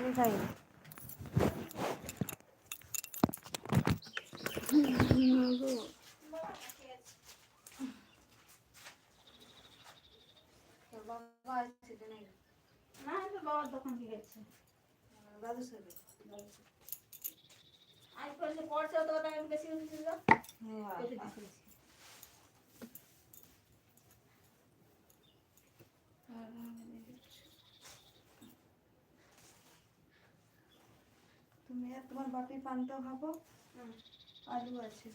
খাই বাবা আছে নাকি না তো বাবার দোকান থেকে গেছে দাদু সাথে আজ পর্যন্ত পড়ছে তো ওটা আমি বেশি বেশি ছিল হ্যাঁ কেটে দিয়েছি তুমি আর তোমার বাপি পান্তা খাব আলু আছে।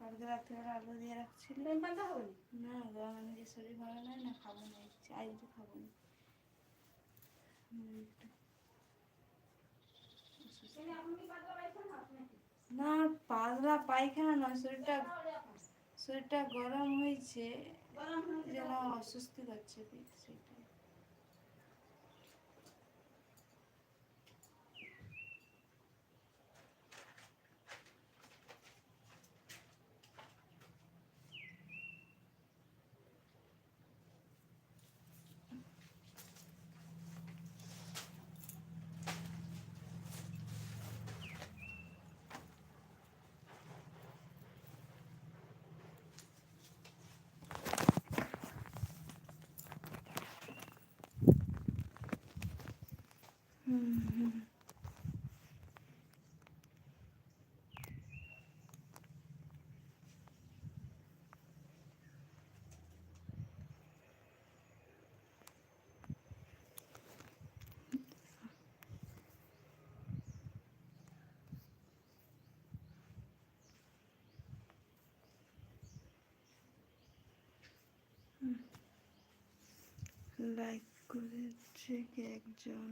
কালকে রাত্রে আলু দিয়ে রাখছিল। পান্তা হবে না আমার নিজের শরীর ভালো নয় না খাব না আজকে খাব না? না পাতলা পায়খানা নয় শরীরটা শরীরটা গরম হয়েছে হয়ে যেন অস্বস্তি করছে পেট সেটাই হুম হুম লাইক করেছে একজন?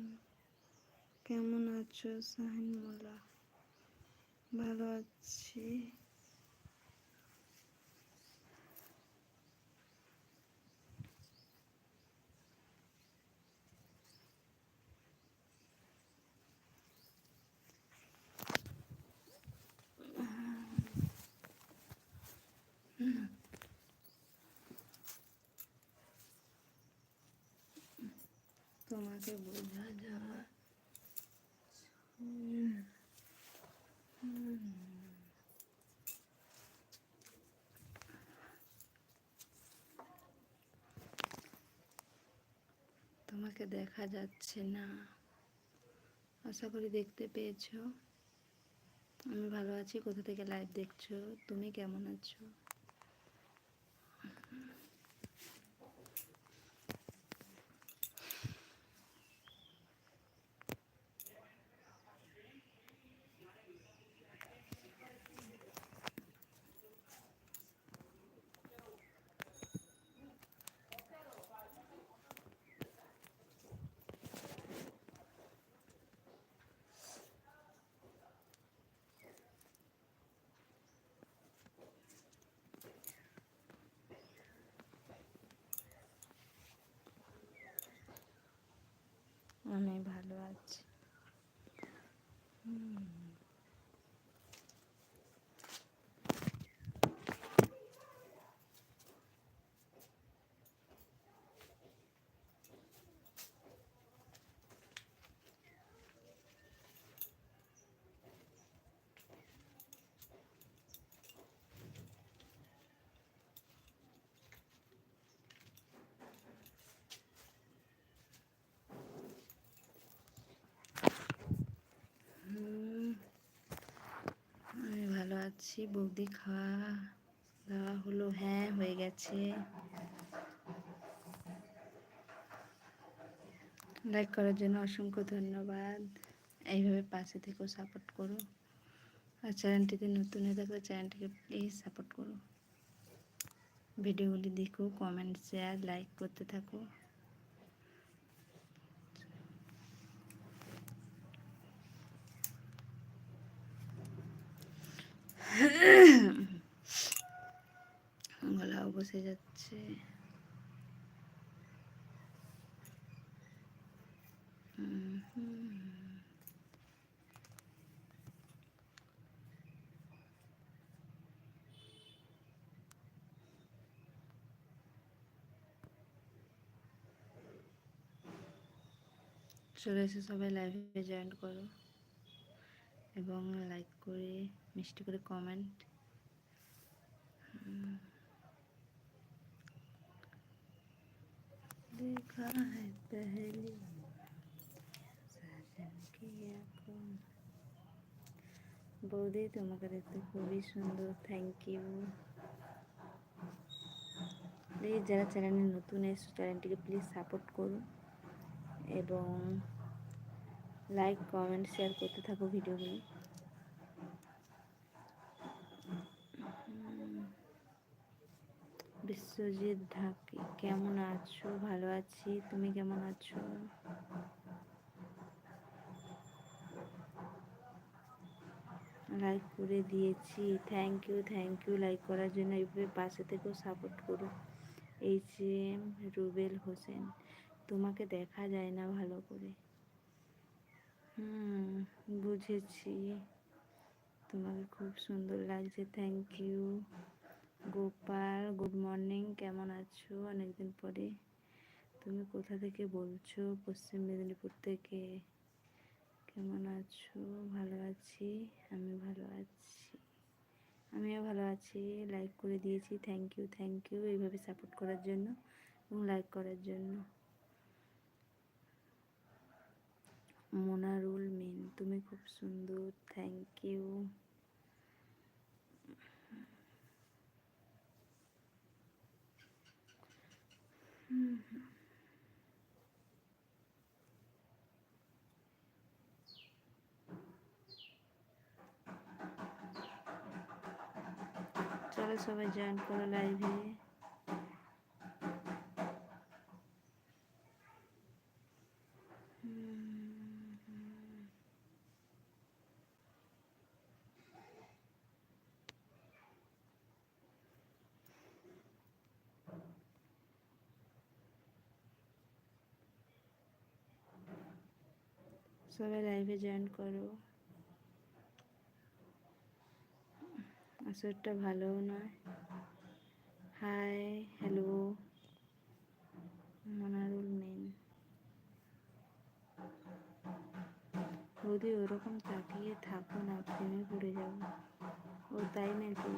কেমন আছো মোল্লা ভালো আছি। তোমাকে বোঝা হুম। তোমাকে দেখা যাচ্ছে না। আশা করি দেখতে পেয়েছ। আমি ভালো আছি। কোথা থেকে লাইভ দেখছ? তুমি কেমন আছো? আমি ভালো আছি হুম আমি আছি বৌদি খাওয়া দাওয়া হলো হ্যাঁ হয়ে গেছে। লাইক করার জন্য অসংখ্য ধন্যবাদ। এইভাবে পাশে থেকেও সাপোর্ট করো। আর চ্যানেলটিতে নতুন হয়ে থাকলে চ্যানেলটিকে প্লিজ সাপোর্ট করো। ভিডিওগুলি দেখো কমেন্ট শেয়ার লাইক করতে থাকো। গলাও বসে যাচ্ছে। চলে এসে সবাই লাইভে জয়েন করো এবং লাইক করে মিষ্টি করে কমেন্ট দেখা है पहली साजन की आंखों में। বৌদি তোমাকে দেখতে খুবই সুন্দর থ্যাংক ইউ প্লিজ যারা চ্যানেলে নতুন এসছো চ্যানেলটিকে প্লিজ সাপোর্ট করো এবং লাইক কমেন্ট শেয়ার করতে থাকো ভিডিওগুলো বিশ্বজিৎ ঢাকি কেমন আছো? ভালো আছি। তুমি কেমন আছো? লাইক করে দিয়েছি। Thank you thank you like করার জন্য এইভাবে পাশে থেকেও সাপোর্ট করো। এইচ এম রুবেল হোসেন, তোমাকে দেখা যায় না ভালো করে। হুম, বুঝেছি। তোমাকে খুব সুন্দর লাগছে। Thank you Gopal good morning কেমন আছো? অনেকদিন পরে। তুমি কোথা থেকে বলছো? পশ্চিম মেদিনীপুর থেকে। কেমন আছো? ভালো আছি? আমি ভালো আছি। আমিও ভালো আছি। লাইক করে দিয়েছি। থ্যাংক ইউ থ্যাংক ইউ এইভাবে সাপোর্ট করার জন্য এবং লাইক করার জন্য। মোনারুল মিন তুমি খুব সুন্দর। থ্যাংক ইউ চলো সবাই জয়েন করো লাইভে সবাই লাইভে জয়েন করো। আসরটা ভালোও নয়। হাই হ্যালো মনারুল মেন বৌদি, ওরকম তাকিয়ে থাকো না, প্রেমে পড়ে যাব। ও তাই নাকি?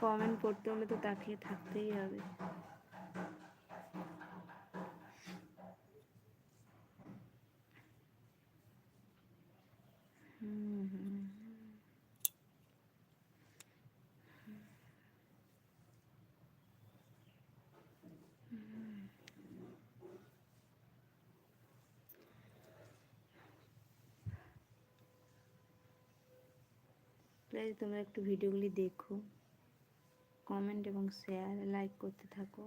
কমেন্ট পড়তে হলে তো তাকিয়ে থাকতেই হবে। প্লিজ তোমরা একটু ভিডিওগুলি দেখো কমেন্ট এবং শেয়ার লাইক করতে থাকো।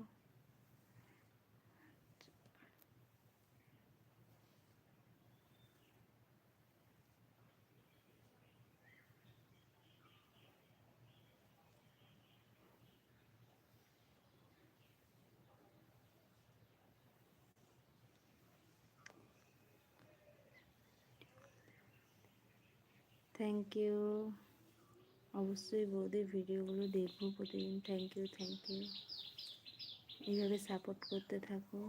থ্যাংক ইউ অবশ্যই বৌদির ভিডিওগুলো দেখব প্রতিদিন। থ্যাংক ইউ থ্যাংক ইউ এইভাবে সাপোর্ট করতে থাকো।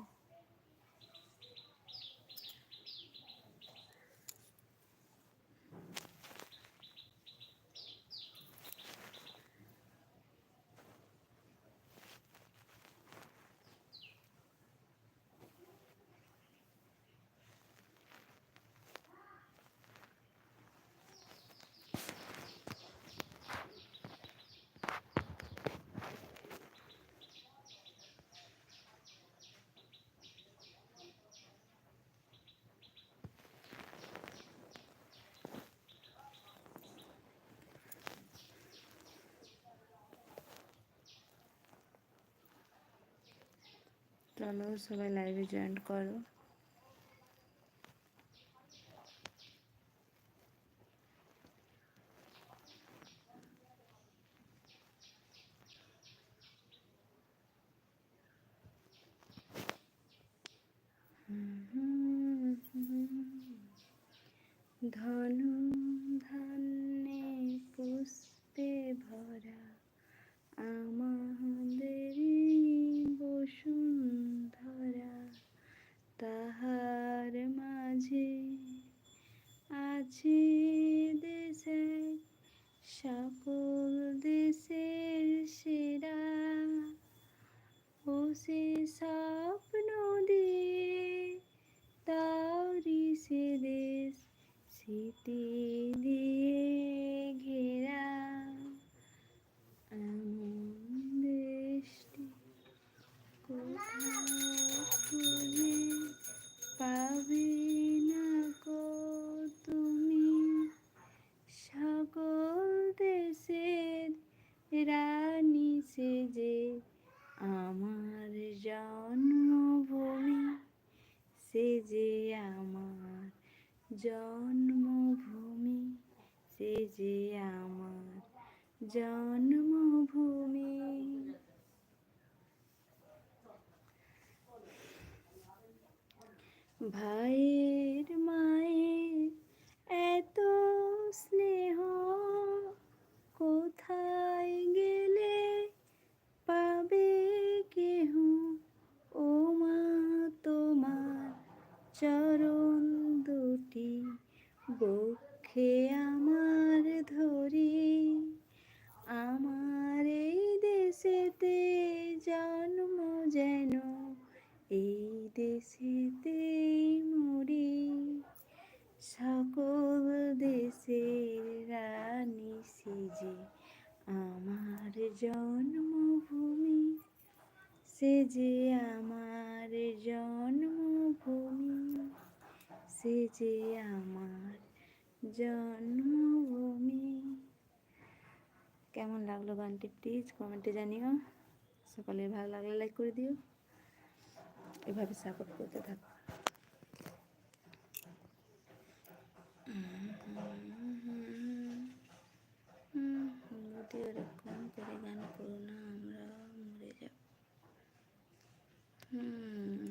চলো সবাই লাইভে জয়েন করো। ধনু ভাইয়ের জন্মভূমি, সে যে আমার জন্মভূমি, সে যে আমার জন্মভূমি। কেমন লাগল গানটি? প্লিজ কমেন্টে জানিও। সকালে ভালো লাগলে লাইক করে দিও। এভাবে সাপোর্ট করতে থাকো যদি ওরকম করে গান করো না আমরা মরে যাব হুম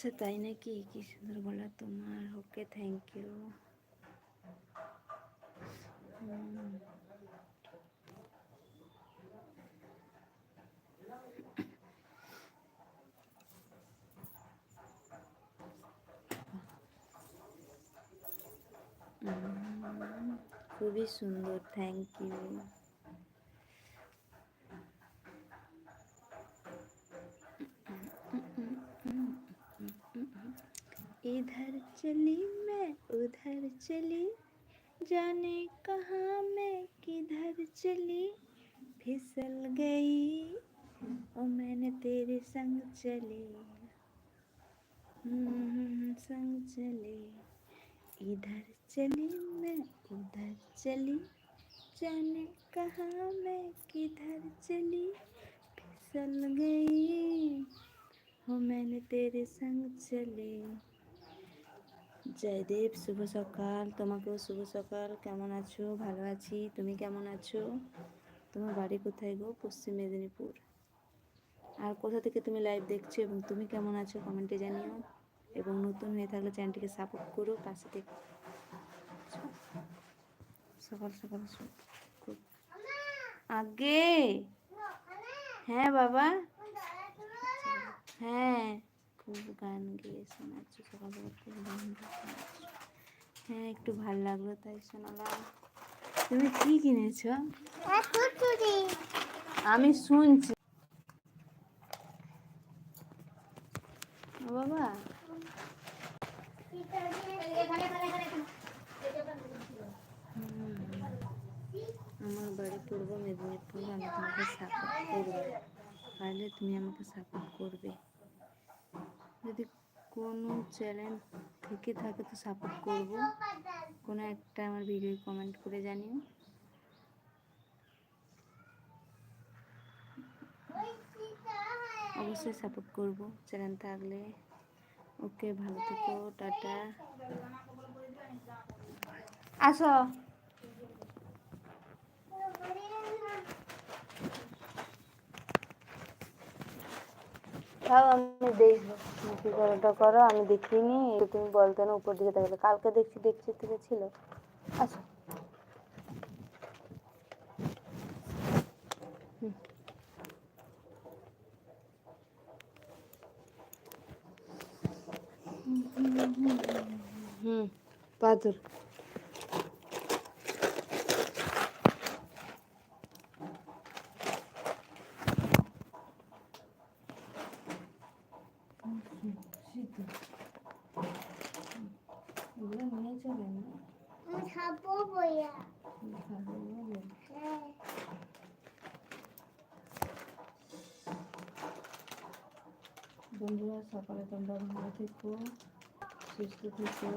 আচ্ছা তাই নাকি কি সুন্দর বলা তোমার ওকে থ্যাংক ইউ খুবই সুন্দর থ্যাংক ইউ इधर चली मैं उधर चली। जाने कहाँ मैं किधर चली। फिसल गई ओ मैंने तेरे संग चली। हम्म, संग चली। इधर चली मैं उधर चली। जाने कहाँ मैं किधर चली। फिसल गई हो मैंने तेरे संग চলে জয়দেব, শুভ সকাল। তোমাকেও শুভ সকাল। কেমন আছো? ভালো আছি। তুমি কেমন আছো? তোমার বাড়ি কোথায় গো? পশ্চিম মেদিনীপুর। আর কোথা থেকে তুমি লাইভ দেখছ এবং তুমি কেমন আছো? কমেন্টে জানিও। এবং নতুন হয়ে থাকলে চ্যানেলটিকে সাপোর্ট করো পাশে থেকে। সকাল সকাল আগে! হ্যাঁ বাবা। হ্যাঁ। খুব গান গিয়ে শোনাচ্ছ সকাল সকাল খুব হ্যাঁ একটু ভালো লাগল তাই শোনালাম। তুমি কি কিনেছ? আমি শুনছি। বাবা। আমার বাড়ি পূর্ব মেদিনীপুর, আমি তোমাকে সাপোর্ট করব। পারলে তুমি আমাকে সাপোর্ট করবে। চ্যানেল থেকে থাকে তো সাপোর্ট করব। কোনো একটা আমার ভিডিও কমেন্ট করে জানিও। অবশ্যই সাপোর্ট করব চ্যানেল থাকলে। ওকে ভালো থেকো, টাটা। আসো। তাও আমি দেখব। কি ওটা করো? আমি দেখিনি। তুমি বলতে না উপর দিকে তাকালে? কালকে দেখছি দেখছি থেকে ছিল। আচ্ছা। হুম। পাথর সিদ্ধ এগুলো নিয়ে চলে না খাব বইয়া খাব বলে। হ্যাঁ বন্ধুরা সকালে তোমরা ভালো থেকো সুস্থ থেকো।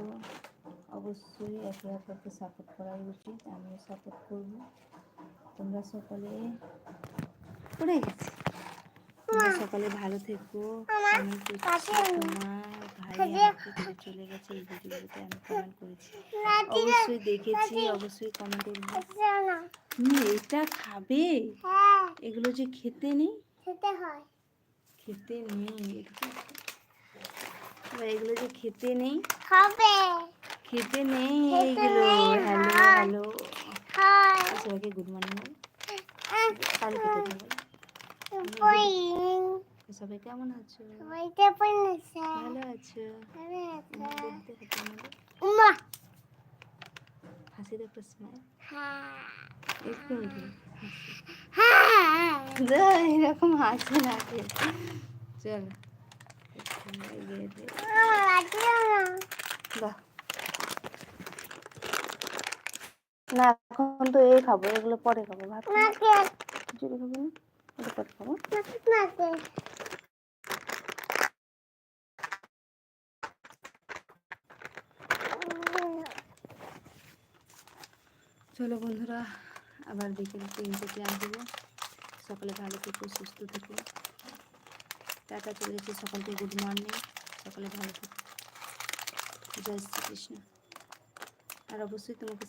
অবশ্যই একে অপরকে সাপোর্ট করা উচিত আমিও সাপোর্ট করব। তোমরা সকলে পড়ে গেছে? তোমরা সকালে ভালো থেকো করছি তোমার ভাই চলে গেছে এই ভিডিওতে আমি কমেন্ট করেছি। অবশ্যই দেখেছি অবশ্যই কমেন্ট করব। এটা খাবে? হ্যাঁ। এগুলো যে খেতে নেই? খেতে হয়। খেতে নেই এবার এগুলো যে খেতে নেই খাবে খেতে নেই এইগুলো হ্যালো হয়। হ্যালো। হয়। সবাইকে গুড মর্নিং কাল খেতে দেবো। বই সবাই কেমন আছো? বইতে পড়েছে ভালো আছো দেখতে খেতে আমাদের উমা হাসি দেখো স্মাইল হ্যাঁ। একটু এরকম হাসি না চলো না এখন তো এই খাব এগুলো পরে খাব ভাত খাব। না? পরে খাব নাকে চলো বন্ধুরা, আবার বিকেল তিনটেতে আসব সকালে ভালো থেকো সুস্থ থেকো। টাটা, চলে গেছে সকালকে গুড মর্নিং সকালে ভালো থেকো। জয় শ্রীকৃষ্ণ। আর অবশ্যই তোমাকে